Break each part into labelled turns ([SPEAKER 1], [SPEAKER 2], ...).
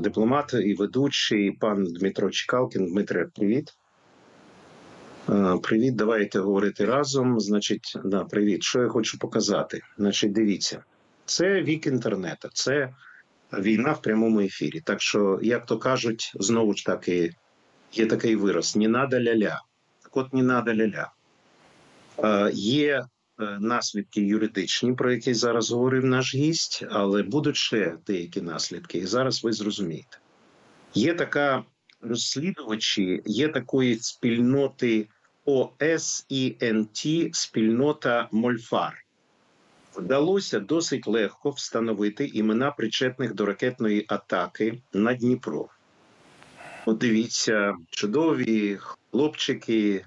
[SPEAKER 1] дипломат і ведучий пан Дмитро Чекалкін. Дмитре, привіт. Привіт, давайте говорити разом. Значить, да, привіт. Що я хочу показати? Значить, дивіться, це вік інтернету, це війна в прямому ефірі. Так що, як то кажуть, знову ж таки, є такий вираз: не надо ля-ля. Так от не надо ля-ля. Є наслідки юридичні, про які зараз говорив наш гість, але будуть ще деякі наслідки, і зараз ви зрозумієте. Є така розслідувачі, є такої спільноти ОСІНТ, спільнота Мольфар. Вдалося досить легко встановити імена причетних до ракетної атаки на Дніпро. От дивіться, чудові хлопчики,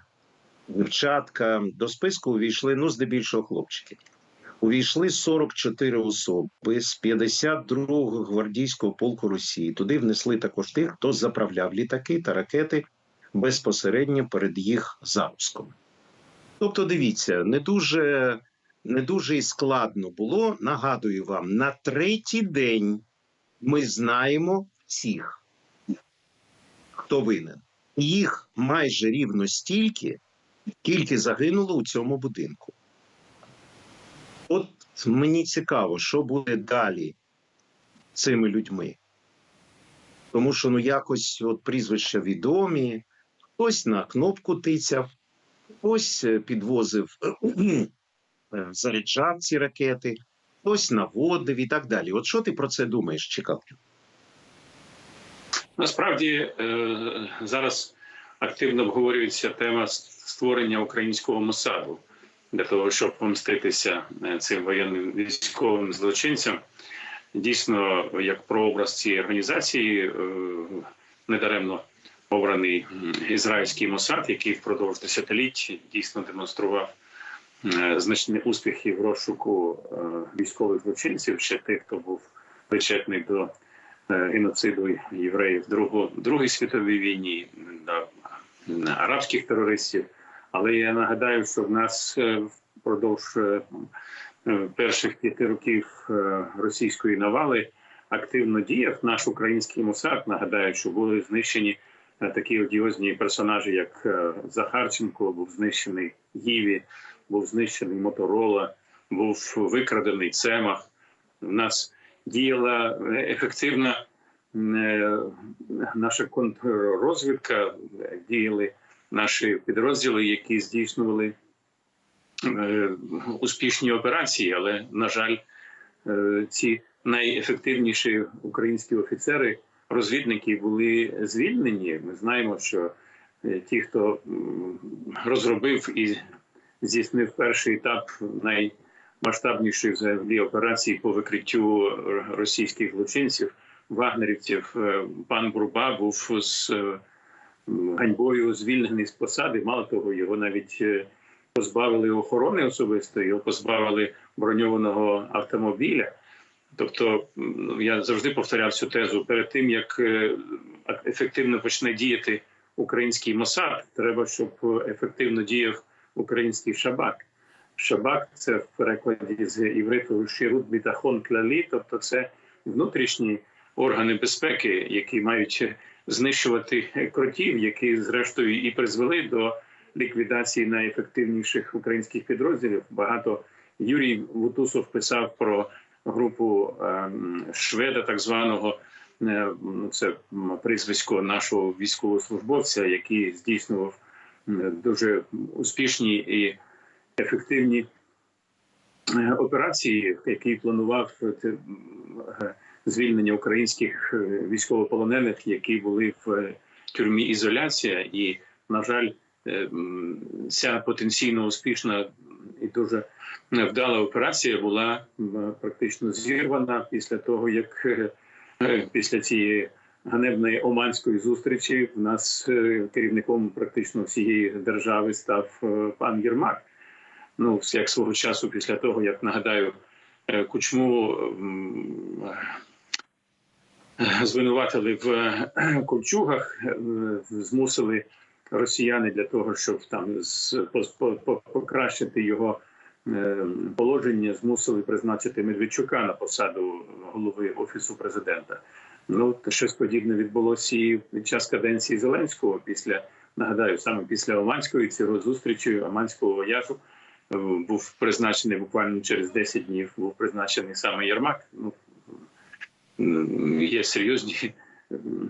[SPEAKER 1] дівчатка. До списку увійшли, ну, здебільшого хлопчики. Увійшли 44 особи з 52-го гвардійського полку Росії. Туди внесли також тих, хто заправляв літаки та ракети безпосередньо перед їх запуском. Тобто, дивіться, не дуже, не дуже і складно було. Нагадую вам, на третій день ми знаємо всіх, хто винен. Їх майже рівно стільки, скільки загинуло у цьому будинку. От мені цікаво, що буде далі цими людьми. Тому що ну якось от прізвища відомі, хтось на кнопку тицяв, хтось е, підвозив, е, заряджав ці ракети, хтось наводив і так далі. От що ти про це думаєш, Чекалкін?
[SPEAKER 2] Насправді е, зараз активно обговорюється тема створення українського Мосаду для того, щоб помститися е, цим воєнним військовим злочинцям. Дійсно, як прообраз цієї організації е, недаремно обраний ізраїльський Мосад, який впродовж десятиліть дійсно демонстрував значні успіхи в розшуку військових злочинців, ще тих, хто був причетний до геноциду євреїв в Другій світовій війні, арабських терористів. Але я нагадаю, що в нас впродовж перших п'яти років російської навали активно діяв наш український мусак. Нагадаю, що були знищені такі одіозні персонажі, як Захарченко, був знищений Гіві, був знищений Моторола, був викрадений Цемах. У нас діяла ефективна наша контррозвідка, діяли наші підрозділи, які здійснювали успішні операції. Але, на жаль, ці найефективніші українські офіцери, розвідники були звільнені. Ми знаємо, що ті, хто розробив і здійснив перший етап наймасштабнішої взагалі операції по викриттю російських злочинців, вагнерівців, пан Бурба був з ганьбою звільнений з посади. Мало того, його навіть позбавили охорони особисто, його позбавили броньованого автомобіля. Тобто я завжди повторяв цю тезу перед тим, як ефективно почне діяти український Мосад, треба, щоб ефективно діяв український шабак. Шабак це в перекладі з івриту Шірут Бітахон Клалі, тобто це внутрішні органи безпеки, які мають знищувати кротів, які зрештою і призвели до ліквідації найефективніших українських підрозділів. Багато Юрій Вутусов писав про групу шведа, так званого це прізвисько нашого військовослужбовця, який здійснював дуже успішні і ефективні операції, який планував звільнення українських військовополонених, які були в тюрмі ізоляція, і на жаль, ця потенційно успішна і дуже вдала операція була практично зірвана після того, як після цієї ганебної оманської зустрічі в нас керівником практично всієї держави став пан Єрмак. Ну, як свого часу, після того, як нагадаю, кучму звинуватили в кольчугах, змусили росіяни для того, щоб там покращити його положення, змусили призначити Медведчука на посаду голови офісу президента. Ну, щось подібне відбулося і під час каденції Зеленського. Після нагадаю, саме після Оманської цієї зустрічі Оманського вояжу е, був призначений буквально через 10 днів. Був призначений саме Єрмак. Ну є серйозні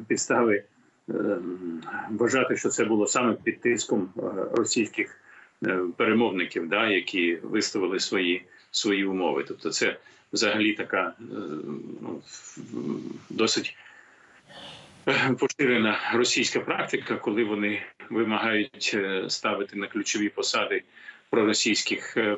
[SPEAKER 2] підстави е, вважати, що це було саме під тиском е, російських е, перемовників, да, які виставили свої, свої умови. Тобто, це взагалі така е, ну, досить поширена російська практика, коли вони вимагають ставити на ключові посади проросійських е,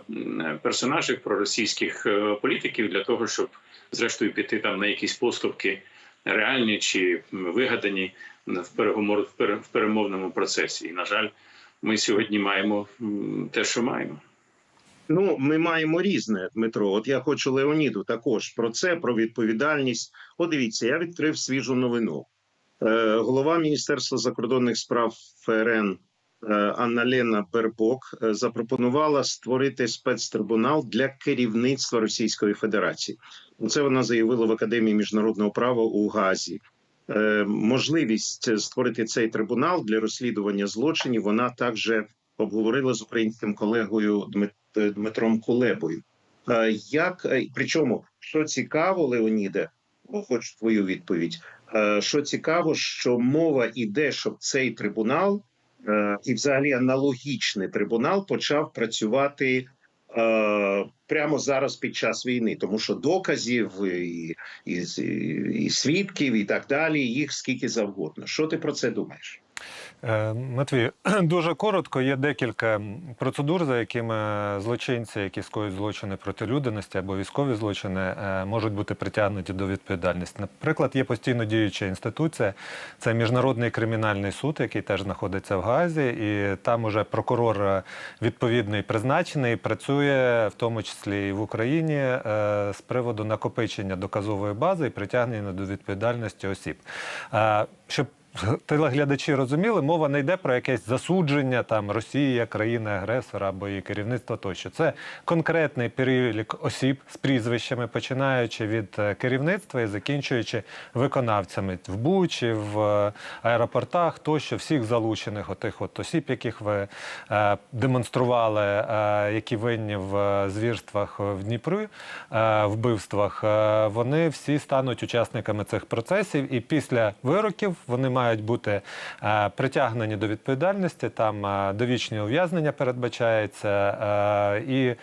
[SPEAKER 2] персонажів, проросійських е, політиків для того, щоб зрештою піти там на якісь поступки реальні чи вигадані в перемовному процесі. І на жаль, ми сьогодні маємо те, що маємо.
[SPEAKER 1] Ну, ми маємо різне, Дмитро. От я хочу Леоніду також про це, про відповідальність. От дивіться, я відкрив свіжу новину. Е, голова Міністерства закордонних справ ФРН е, Анна-Лена Бербок е, запропонувала створити спецтрибунал для керівництва Російської Федерації. Це вона заявила в Академії міжнародного права у Газі. Е, можливість створити цей трибунал для розслідування злочинів вона також обговорила з українським колегою е, Дмитром Кулебою. Е, Як е, причому, що цікаво, Леоніде, ну, хочу твою відповідь. Е, Що цікаво, що мова йде, щоб цей трибунал е, і, взагалі, аналогічний трибунал почав працювати е, прямо зараз під час війни, тому що доказів і, і, і свідків і так далі, їх скільки завгодно. Що ти про це думаєш?
[SPEAKER 3] Е, Матвій, дуже коротко. Є декілька процедур, за якими злочинці, які скоюють злочини проти людяності або військові злочини, е, можуть бути притягнуті до відповідальності. Наприклад, є постійно діюча інституція, це міжнародний кримінальний суд, який теж знаходиться в Газі, і там уже прокурор е, відповідний призначений, працює в тому числі і в Україні з приводу накопичення доказової бази і притягнення до відповідальності осіб. Щоб телеглядачі розуміли, мова не йде про якесь засудження там Росії як країни-агресора або її керівництва тощо. Це конкретний перелік осіб з прізвищами, починаючи від е, керівництва і закінчуючи виконавцями в Бучі, в е, аеропортах, тощо всіх залучених отих от осіб, яких ви е, демонстрували, е, які винні в е, звірствах в Дніпрі, е, вбивствах, е, вони всі стануть учасниками цих процесів, і після вироків вони мають бути е, притягнені до відповідальності. Там е, довічне ув'язнення передбачається, е, і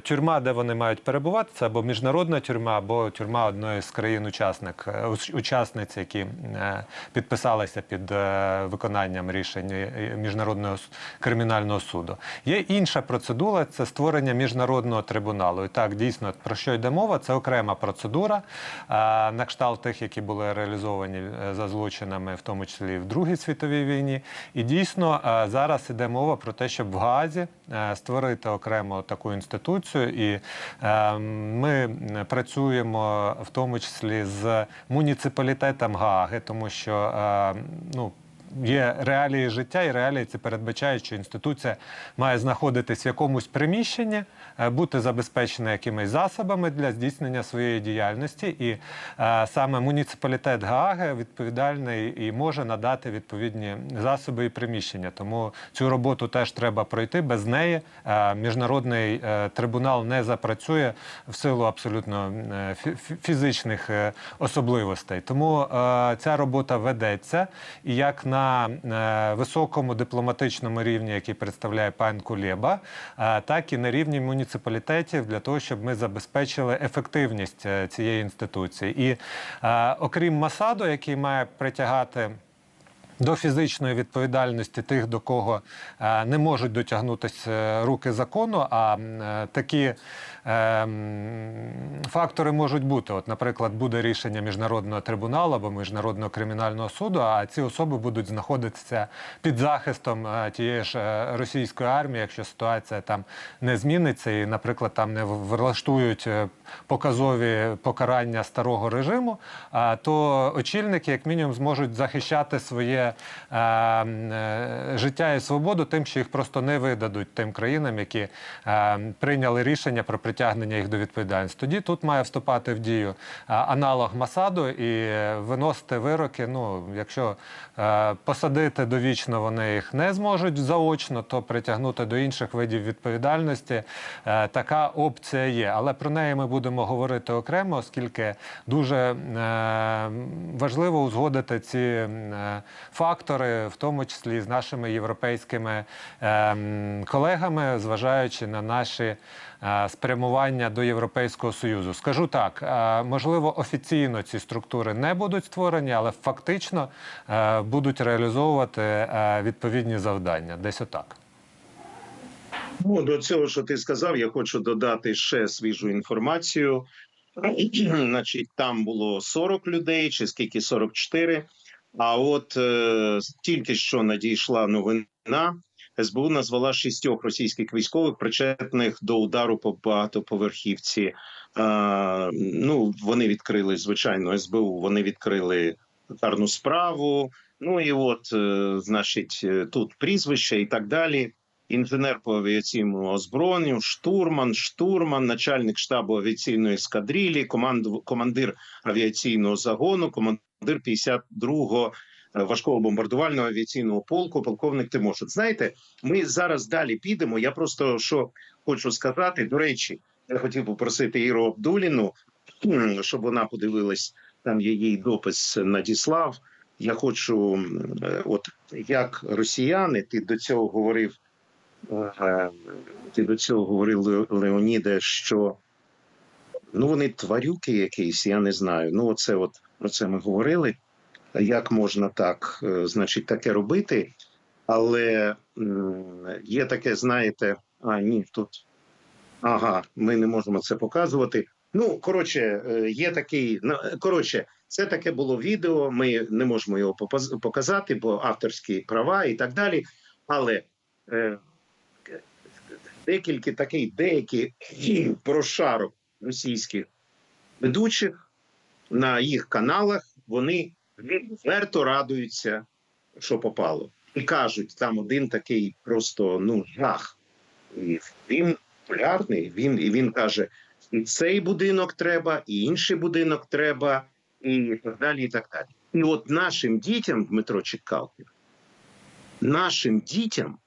[SPEAKER 3] тюрма, де вони мають перебувати, це або міжнародна тюрма, або тюрма одної з країн-учасник учасниць, які підписалися під виконанням рішень міжнародного кримінального суду. Є інша процедура це створення міжнародного трибуналу. І так дійсно про що йде мова? Це окрема процедура на кшталт тих, які були реалізовані за злочинами, в тому числі в Другій світовій війні. І дійсно е, зараз іде мова про те, щоб в Гаазі е, створити окремо таку інституцію. І е, ми працюємо в тому числі з муніципалітетом Гааги, тому що ну. Є реалії життя, і реалії це передбачають, що інституція має знаходитись в якомусь приміщенні, е, бути забезпечена якимись засобами для здійснення своєї діяльності. І е, саме муніципалітет Гааги відповідальний і може надати відповідні засоби і приміщення. Тому цю роботу теж треба пройти. Без неї е, міжнародний трибунал не запрацює в силу абсолютно фі- фі- фізичних особливостей. Тому ця робота ведеться. І як на е, високому дипломатичному рівні, який представляє пан Кулєба, е, так і на рівні муніципалітетів для того, щоб ми забезпечили ефективність е, цієї інституції. І окрім Масаду, який має притягати. До фізичної відповідальності тих, до кого е, не можуть дотягнутися е, руки закону, а е, такі фактори можуть бути. От, наприклад, буде рішення міжнародного трибуналу або міжнародного кримінального суду, а ці особи будуть знаходитися під захистом тієї ж російської армії, якщо ситуація там не зміниться, і, наприклад, там не влаштують показові покарання старого режиму, то очільники, як мінімум, зможуть захищати своє е, е, життя і свободу тим, що їх просто не видадуть тим країнам, які е, прийняли рішення про притягнення їх до відповідальності. Тоді тут має вступати в дію е, аналог Масаду і виносити вироки. Ну, якщо е, посадити довічно вони їх не зможуть заочно, то притягнути до інших видів відповідальності. Е, така опція є. Але про неї ми будемо говорити окремо, оскільки дуже е, важливо узгодити ці е, фактори, в тому числі з нашими європейськими е, колегами, зважаючи на наші е, спрямування до Європейського Союзу. Скажу так, е, можливо, офіційно ці структури не будуть створені, але фактично е, будуть реалізовувати відповідні завдання. Десь отак.
[SPEAKER 1] Ну, до цього, що ти сказав, я хочу додати ще свіжу інформацію. Значить, там було 40 людей, чи скільки 44. А от е, тільки що надійшла новина. СБУ назвала шістьох російських військових причетних до удару по багатоповерхівці. Е, ну, вони відкрили, звичайно, СБУ. Вони відкрили карну справу. Ну і от, е, значить, е, тут прізвище і так далі інженер по авіаційному озброєнню, штурман, штурман, начальник штабу авіаційної ескадрилі, командир авіаційного загону, командир 52-го е, важкого бомбардувального авіаційного полку, полковник Тимошин. Знаєте, ми зараз далі підемо. Я просто що хочу сказати. До речі, я хотів попросити Іру Абдуліну, щоб вона подивилась. Там є її допис надіслав. Я хочу, е, от як росіяни, ти до цього говорив. Е, Ти до цього говорив Леоніде, що ну вони тварюки якісь, я не знаю. Ну, оце от про це ми говорили. Як можна так, е, значить, таке робити? Але є таке, знаєте, а ні, тут ага, ми не можемо це показувати. Ну, коротше, е, є такий. Коротше, це таке було відео. Ми не можемо його показати, бо авторські права і так далі. Але е, декілька такий, деякі прошарок російських ведучих на їх каналах вони відверто радуються, що попало, і кажуть, там один такий просто ну жах. І він популярний. Він і він каже: і цей будинок треба, і інший будинок треба, і так далі. І так далі. І от нашим дітям, Дмитро Чекалків, нашим дітям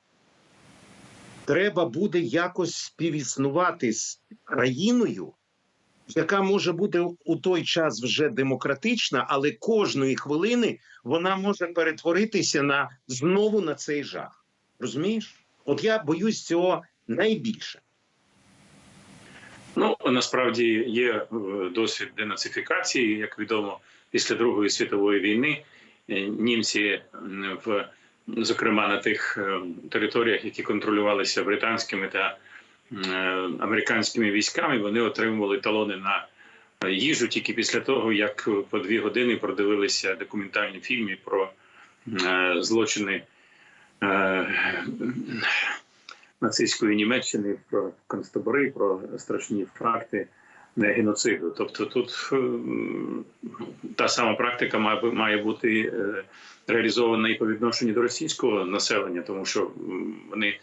[SPEAKER 1] треба буде якось співіснувати з країною, яка може бути у той час вже демократична, але кожної хвилини вона може перетворитися на знову на цей жах. Розумієш? От я боюсь цього найбільше.
[SPEAKER 2] Ну насправді є е, досвід денацифікації, як відомо, після Другої світової війни е, німці в зокрема на тих е, територіях, які контролювалися британськими та е, американськими військами, вони отримували талони на е, їжу тільки після того, як по дві години продивилися документальні фільми про е, злочини. е, нацистської Німеччини про концтабори, про страшні факти геноциду. Тобто тут е, та сама практика має, бути е, реалізована і по відношенню до російського населення, тому що вони е,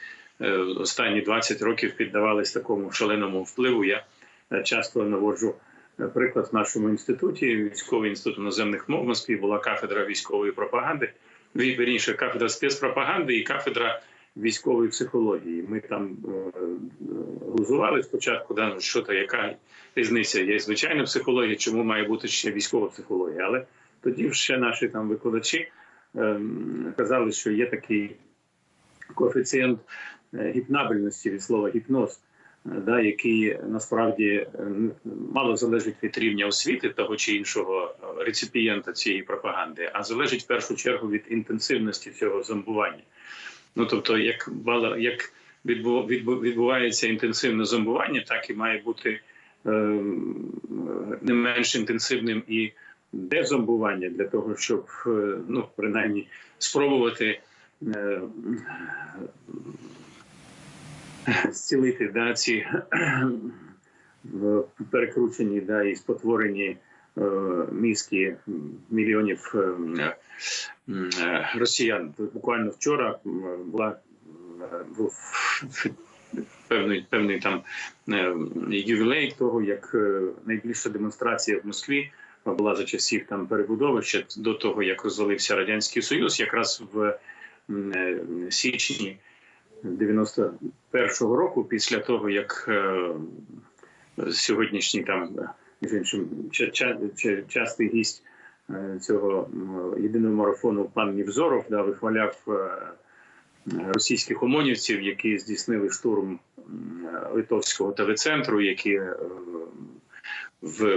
[SPEAKER 2] останні 20 років піддавались такому шаленому впливу. Я е, часто наводжу е, приклад в нашому інституті, військовий інститут іноземних мов в Москві була кафедра військової пропаганди, ві- вірніше, кафедра спецпропаганди і кафедра військової психології. Ми там е, е, глузували спочатку, да, ну, що то яка різниця є звичайна психологія, чому має бути ще військова психологія. Але тоді ще наші там викладачі е, казали, що є такий коефіцієнт е, гіпнабельності від слова гіпноз. е, Да, який насправді е, мало залежить від рівня освіти того чи іншого реципієнта цієї пропаганди, а залежить в першу чергу від інтенсивності цього зомбування. Ну тобто, як бала- як відбу- відбу- відбувається інтенсивне зомбування, так і має бути е, не менш інтенсивним і дезомбування для того, щоб ну принаймні спробувати зцілити да, ці перекручені да, і спотворені е, мізки мільйонів е, е, росіян. Буквально вчора була е, був певний певний там е, ювілей того, як е, найбільша демонстрація в Москві була за часів там перебудови ще до того, як розвалився радянський союз, якраз в е, січні 91-го року, після того як е, сьогоднішній там е, іншим ча- ча- ча- частий гість е, цього єдиного марафону пан Нівзоров да, вихваляв е, російських ОМОНівців, які здійснили штурм литовського ТВ-центру, які е,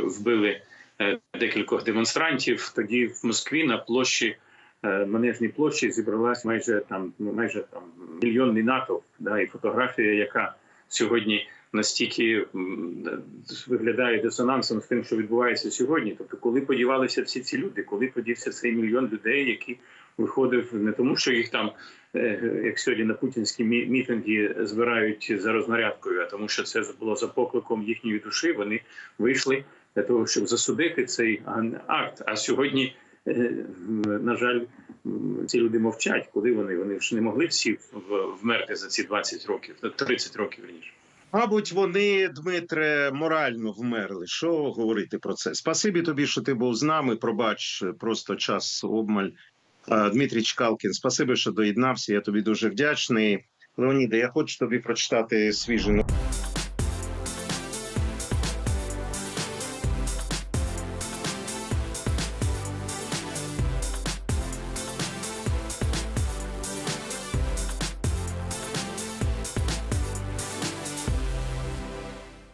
[SPEAKER 2] вбили е, декількох демонстрантів. Тоді в Москві на площі е, Манежній площі зібралась майже там ну, майже там мільйонний натовп. Да, і фотографія, яка сьогодні настільки виглядає дисонансом з тим, що відбувається сьогодні. Тобто, коли подівалися всі ці люди, коли подівся цей мільйон людей, які виходив не тому, що їх там, е, як сьогодні на путінські мі- мітинги збирають за рознарядкою, а тому, що це було за покликом їхньої душі. Вони вийшли для того, щоб засудити цей акт. А сьогодні, е, на жаль, ці люди мовчать. Куди вони? Вони ж не могли всі вмерти за ці 20 років, 30 років раніше.
[SPEAKER 1] Мабуть, вони, Дмитре, морально вмерли. Що говорити про це? Спасибі тобі, що ти був з нами. Пробач, просто час обмаль. А, Дмитрій Чкалкін, спасибі, що доєднався. Я тобі дуже вдячний. Леоніде, я хочу тобі прочитати свіжий